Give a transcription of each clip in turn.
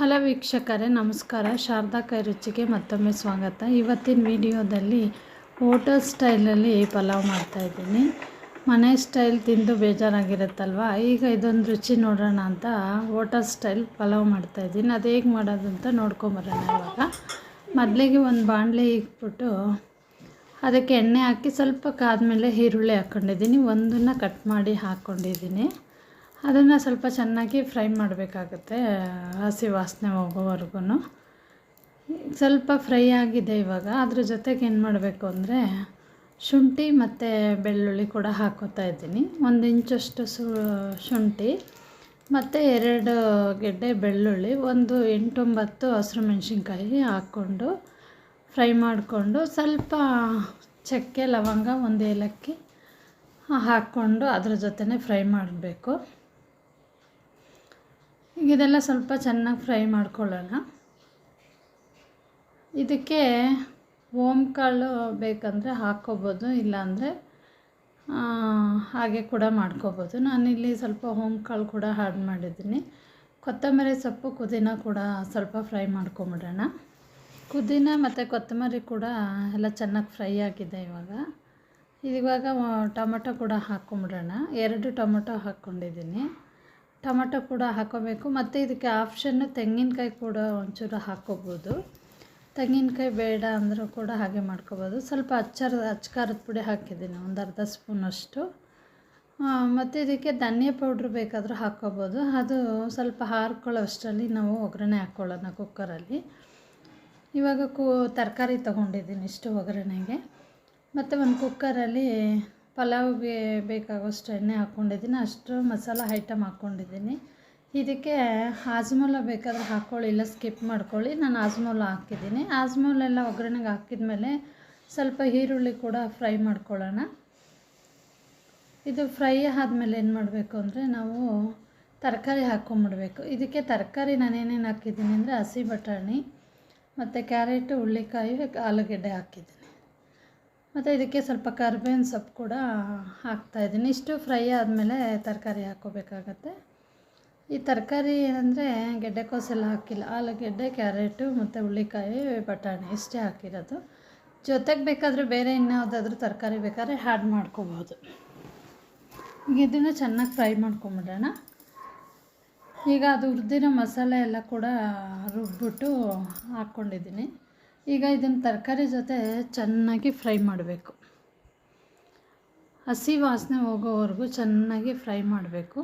Hello ವೀಕ್ಷಕರೇ, ನಮಸ್ಕಾರ. ಶಾರದಾ ಕೈ ರುಚಿಗೆ ಮತ್ತೊಮ್ಮೆ ಸ್ವಾಗತ. ಇವತ್ತಿನ ವಿಡಿಯೋದಲ್ಲಿ ಹೋಟೆಲ್ ಸ್ಟೈಲಲ್ಲಿ ಪಲಾವ್ ಮಾಡ್ತಾಯಿದ್ದೀನಿ ಮನೆ ಸ್ಟೈಲ್ ತಿಂದು ಬೇಜಾರಾಗಿರುತ್ತಲ್ವ? ಈಗ ಇದೊಂದು ರುಚಿ ನೋಡೋಣ ಅಂತ ಹೋಟೆಲ್ ಸ್ಟೈಲ್ ಪಲಾವ್ ಮಾಡ್ತಾಯಿದ್ದೀನಿ ಅದು ಹೇಗೆ ಮಾಡೋದು ಅಂತ ನೋಡ್ಕೊಂಬರೋಣ ಇವಾಗ. ಮೊದಲಿಗೆ ಒಂದು ಬಾಣಲೆ ಇಕ್ಬಿಟ್ಟು ಅದಕ್ಕೆ ಎಣ್ಣೆ ಹಾಕಿ ಸ್ವಲ್ಪ ಕಾದ್ಮೇಲೆ ಈರುಳ್ಳಿ ಹಾಕ್ಕೊಂಡಿದ್ದೀನಿ ಒಂದನ್ನು ಕಟ್ ಮಾಡಿ ಹಾಕ್ಕೊಂಡಿದ್ದೀನಿ ಅದನ್ನು ಸ್ವಲ್ಪ ಚೆನ್ನಾಗಿ ಫ್ರೈ ಮಾಡಬೇಕಾಗುತ್ತೆ, ಹಸಿ ವಾಸನೆ ಹೋಗೋವರೆಗೂ ಸ್ವಲ್ಪ ಫ್ರೈ ಆಗಿದೆ ಇವಾಗ, ಅದ್ರ ಜೊತೆಗೆ ಏನು ಮಾಡಬೇಕು ಅಂದರೆ ಶುಂಠಿ ಮತ್ತು ಬೆಳ್ಳುಳ್ಳಿ ಕೂಡ ಹಾಕೋತಾ ಇದ್ದೀನಿ. ಒಂದು ಇಂಚಷ್ಟು ಸು, ಶುಂಠಿ, ಮತ್ತು ಎರಡು ಗೆಡ್ಡೆ ಬೆಳ್ಳುಳ್ಳಿ, ಒಂದು ಎಂಟೊಂಬತ್ತು ಹಸಿರು ಮೆಣಸಿನ್ಕಾಯಿ ಹಾಕ್ಕೊಂಡು ಫ್ರೈ ಮಾಡಿಕೊಂಡು ಸ್ವಲ್ಪ ಚಕ್ಕೆ, ಲವಂಗ, ಒಂದು ಏಲಕ್ಕಿ ಹಾಕ್ಕೊಂಡು ಅದ್ರ ಜೊತೆನೇ ಫ್ರೈ ಮಾಡಬೇಕು. ಇದೆಲ್ಲ ಸ್ವಲ್ಪ ಚೆನ್ನಾಗಿ ಫ್ರೈ ಮಾಡ್ಕೊಳ್ಳೋಣ. ಇದಕ್ಕೆ ಓಮ್ ಕಾಳು ಬೇಕಂದರೆ ಹಾಕ್ಕೋಬೋದು, ಇಲ್ಲಾಂದರೆ ಹಾಗೆ ಕೂಡ ಮಾಡ್ಕೋಬೋದು. ನಾನಿಲ್ಲಿ ಸ್ವಲ್ಪ ಓಮ್ ಕಾಳು ಕೂಡ ಆ್ಯಡ್ ಮಾಡಿದ್ದೀನಿ. ಕೊತ್ತಂಬರಿ ಸೊಪ್ಪು ಪುದೀನ ಕೂಡ ಸ್ವಲ್ಪ ಫ್ರೈ ಮಾಡ್ಕೊಂಬಿಡೋಣ. ಪುದೀನ ಮತ್ತು ಕೊತ್ತಂಬರಿ ಕೂಡ ಎಲ್ಲ ಚೆನ್ನಾಗಿ ಫ್ರೈ ಆಗಿದೆ ಇವಾಗ. ಇವಾಗ ಟೊಮೊಟೊ ಕೂಡ ಹಾಕ್ಕೊಂಬಿಡೋಣ. ಎರಡು ಟೊಮೊಟೊ ಹಾಕ್ಕೊಂಡಿದ್ದೀನಿ. ಟೊಮೊಟೊ ಕೂಡ ಹಾಕೋಬೇಕು. ಮತ್ತು ಇದಕ್ಕೆ ಆಪ್ಷನ್ನು ತೆಂಗಿನಕಾಯಿ ಕೂಡ ಒಂಚೂರು ಹಾಕ್ಕೋಬೋದು ತೆಂಗಿನಕಾಯಿ ಬೇಡ ಅಂದರೂ ಕೂಡ ಹಾಗೆ ಮಾಡ್ಕೋಬೋದು. ಸ್ವಲ್ಪ ಅಚ್ಚರ, ಅಚ್ಕಾರದ ಪುಡಿ ಹಾಕಿದ್ದೀನಿ, ಒಂದು ಅರ್ಧ ಸ್ಪೂನಷ್ಟು ಮತ್ತು ಇದಕ್ಕೆ ಧನಿಯಾ ಪೌಡ್ರ್ ಬೇಕಾದರೂ ಹಾಕ್ಕೋಬೋದು ಅದು ಸ್ವಲ್ಪ ಹಾರ್ಕೊಳ್ಳೋ ಅಷ್ಟರಲ್ಲಿ ನಾವು ಒಗ್ಗರಣೆ ಹಾಕ್ಕೊಳ್ಳೋಣ ಕುಕ್ಕರಲ್ಲಿ. ಇವಾಗ ಕೂ, ತರಕಾರಿ ತೊಗೊಂಡಿದ್ದೀನಿ ಇಷ್ಟು ಒಗ್ಗರಣೆಗೆ. ಮತ್ತು ಒಂದು ಕುಕ್ಕರಲ್ಲಿ ಪಲಾವ್ಗೆ ಬೇಕಾಗೋಷ್ಟು ಎಣ್ಣೆ ಹಾಕ್ಕೊಂಡಿದ್ದೀನಿ. ಅಷ್ಟು ಮಸಾಲ ಐಟಮ್ ಹಾಕ್ಕೊಂಡಿದ್ದೀನಿ. ಇದಕ್ಕೆ ಆಜ್ಮೂಲ ಬೇಕಾದರೆ ಹಾಕ್ಕೊಳ್ಳಿ ಇಲ್ಲ ಸ್ಕಿಪ್ ಮಾಡ್ಕೊಳ್ಳಿ. ನಾನು ಆಜ್ಮೂಲ ಹಾಕಿದ್ದೀನಿ. ಆಜ್ಮೂಲೆಲ್ಲ ಒಗ್ಗರಣೆಗೆ ಹಾಕಿದ್ಮೇಲೆ ಸ್ವಲ್ಪ ಈರುಳ್ಳಿ ಕೂಡ ಫ್ರೈ ಮಾಡ್ಕೊಳ್ಳೋಣ. ಇದು ಫ್ರೈ ಆದಮೇಲೆ ಏನು ಮಾಡಬೇಕು ಅಂದರೆ ನಾವು ತರಕಾರಿ ಹಾಕ್ಕೊಂಬಿಡ್ಬೇಕು ಇದಕ್ಕೆ ತರಕಾರಿ ನಾನೇನೇನು ಹಾಕಿದ್ದೀನಿ ಅಂದರೆ ಹಸಿ ಬಟಾಣಿ, ಮತ್ತು ಕ್ಯಾರೆಟು ಹುಳ್ಳಿಕಾಯಿ ಆಲೂಗೆಡ್ಡೆ ಹಾಕಿದ್ದೀನಿ. ಮತ್ತು ಇದಕ್ಕೆ ಸ್ವಲ್ಪ ಕರ್ಬೇವಿನ ಸೊಪ್ಪು ಕೂಡ ಹಾಕ್ತಾಯಿದ್ದೀನಿ ಇಷ್ಟು ಫ್ರೈ ಆದಮೇಲೆ ತರಕಾರಿ ಹಾಕ್ಕೋಬೇಕಾಗತ್ತೆ. ಈ ತರಕಾರಿ ಏನಂದರೆ ಗೆಡ್ಡೆಕೋಸೆಲ್ಲ ಹಾಕಿಲ್ಲ. ಆಲೂಗೆಡ್ಡೆ, ಕ್ಯಾರೆಟು ಮತ್ತು ಹುಳಿಕಾಯಿ ಬಟಾಣಿ ಇಷ್ಟೇ ಹಾಕಿರೋದು. ಜೊತೆಗೆ ಬೇಕಾದರೆ ಬೇರೆ ಇನ್ಯಾವುದಾದ್ರೂ ತರಕಾರಿ ಬೇಕಾದ್ರೆ ಹ್ಯಾಡ್ ಮಾಡ್ಕೋಬೋದು ಈಗ ಇದನ್ನು ಚೆನ್ನಾಗಿ ಫ್ರೈ ಮಾಡ್ಕೊಂಬಿಡೋಣ. ಈಗ ಅದು ಹುರಿದಿರೋ ಮಸಾಲೆ ಎಲ್ಲ ಕೂಡ ರುಬ್ಬಿಟ್ಟು ಹಾಕ್ಕೊಂಡಿದ್ದೀನಿ. ಈಗ ಇದನ್ನು ತರಕಾರಿ ಜೊತೆ ಚೆನ್ನಾಗಿ ಫ್ರೈ ಮಾಡಬೇಕು. ಹಸಿ ವಾಸನೆ ಹೋಗೋವರೆಗೂ ಚೆನ್ನಾಗಿ ಫ್ರೈ ಮಾಡಬೇಕು.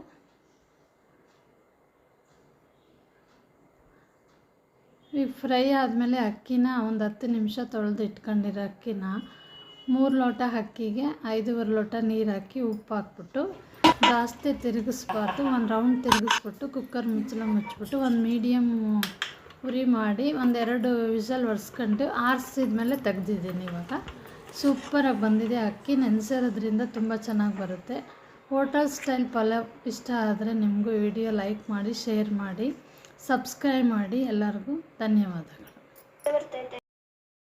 ಈಗ ಫ್ರೈ ಆದಮೇಲೆ ಅಕ್ಕಿನ ಒಂದು ಹತ್ತು ನಿಮಿಷ ತೊಳೆದು ಇಟ್ಕೊಂಡಿರೋ ಅಕ್ಕಿನ ಮೂರು ಲೋಟ ಅಕ್ಕಿಗೆ ಐದೂವರೆ ಲೋಟ ನೀರು ಹಾಕಿ ಉಪ್ಪು ಹಾಕ್ಬಿಟ್ಟು ಜಾಸ್ತಿ ತಿರುಗಿಸ್ಬಾರ್ದು, ಒಂದು ರೌಂಡ್ ತಿರುಗಿಸ್ಬಿಟ್ಟು ಕುಕ್ಕರ್ ಮುಚ್ಚಲ ಮುಚ್ಚಿಬಿಟ್ಟು ಒಂದು ಮೀಡಿಯಮ್ ಉರಿ ಮಾಡಿ ಒಂದೆರಡು ವಿಸಲ್ ಒರೆಸ್ಕೊಂಡು ಆರಿಸಿದ್ಮೇಲೆ ತೆಗ್ದಿದ್ದೀನಿ ಇವಾಗ. ಸೂಪರಾಗಿ ಬಂದಿದೆ. ಅಕ್ಕಿ ನೆನೆಸಿರೋದ್ರಿಂದ ತುಂಬ ಚೆನ್ನಾಗಿ ಬರುತ್ತೆ. ಹೋಟೆಲ್ ಸ್ಟೈಲ್ ಪಲಾವ್ ಇಷ್ಟ ಆದರೆ ನಿಮಗೂ ವಿಡಿಯೋ ಲೈಕ್ ಮಾಡಿ, ಶೇರ್ ಮಾಡಿ, ಸಬ್ಸ್ಕ್ರೈಬ್ ಮಾಡಿ ಎಲ್ಲರಿಗೂ ಧನ್ಯವಾದಗಳು.